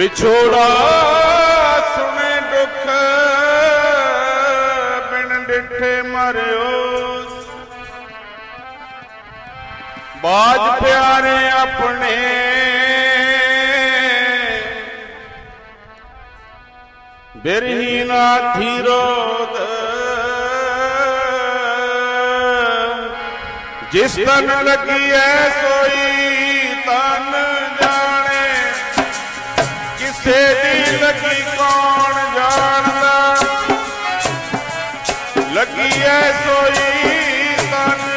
ਵਿਛੋੜਾ। ਸੁਣੇ ਦੁੱਖ ਬਿਨ ਡਿੱਠੇ ਮਰਿਓ। ਬਾਜ ਪਿਆਰੇ ਆਪਣੇ। ਬਿਰਹੀ ਨਾਥੀ ਰੋਦ। ਜਿਸ ਤਨ ਲੱਗੀ ਐ ਸੋਈ ਤਨ। ਲੱਗੀ ਕੌਣ ਜਾਣਦਾ? ਲੱਗੀ ਐ ਸੋਈ ਤਨ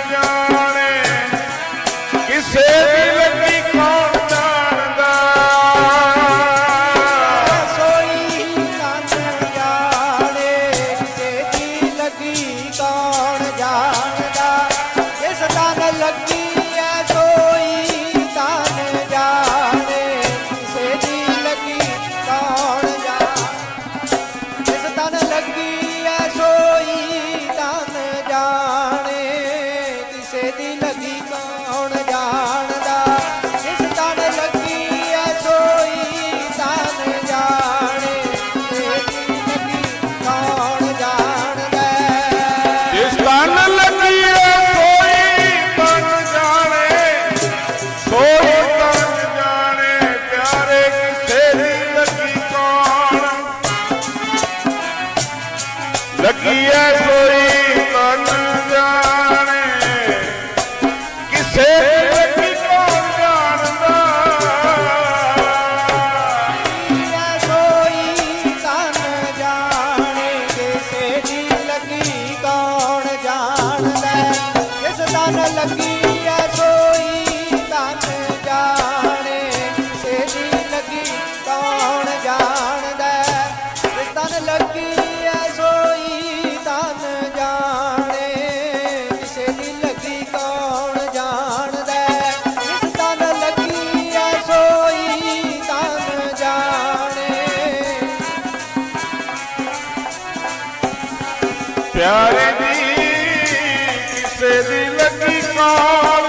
yes, Lord. ਯਾਰ ਦੀ ਕਿਸੇ ਦੀ ਲੱਗੀ ਕਾ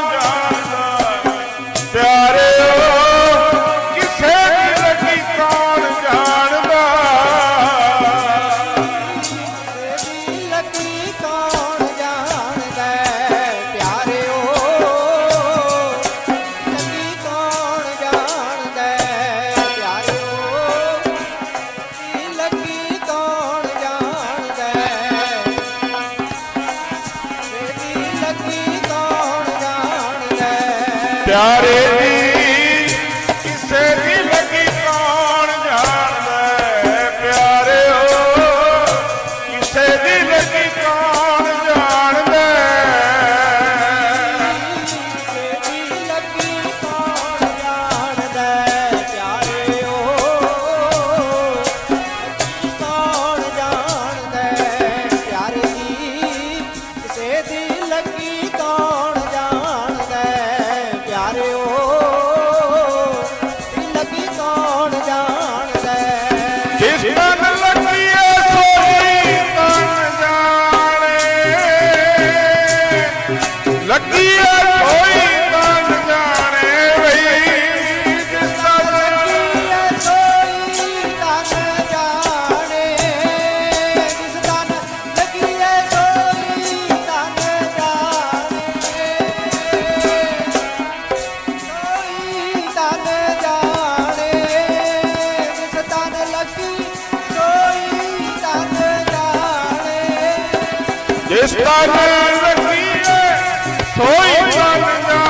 யாரே ਇਸ ਤਨ ਰਖੀਏ ਸੋਈ ਤਨ ਨਾ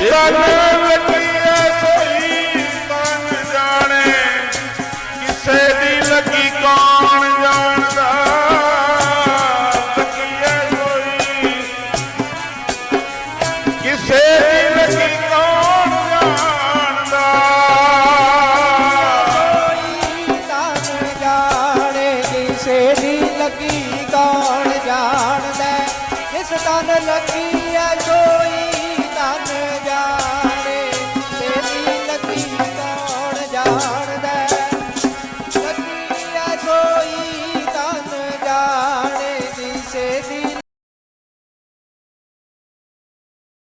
ਤਨ ਲੱਗਿਆ ਸੋਈ ਤਨ ਜਾਣੇ ਕਿਸੇ ਦੀ ਲੱਗੀ ਕੌਣ ਜਾਣਦਾ? ਲੱਗਿਆ ਸੋਈ ਕਿਸੇ ਦੀ ਲੱਗੀ ਕੌਣ ਜਾਣਦਾ? ਸੋਈ ਤਨ ਜਾਣੇ ਕਿਸੇ ਦੀ ਲੱਗੀ ਕੌਣ ਜਾਣਦਾ? ਜਿਸ ਤਨ ਲੱਗੀ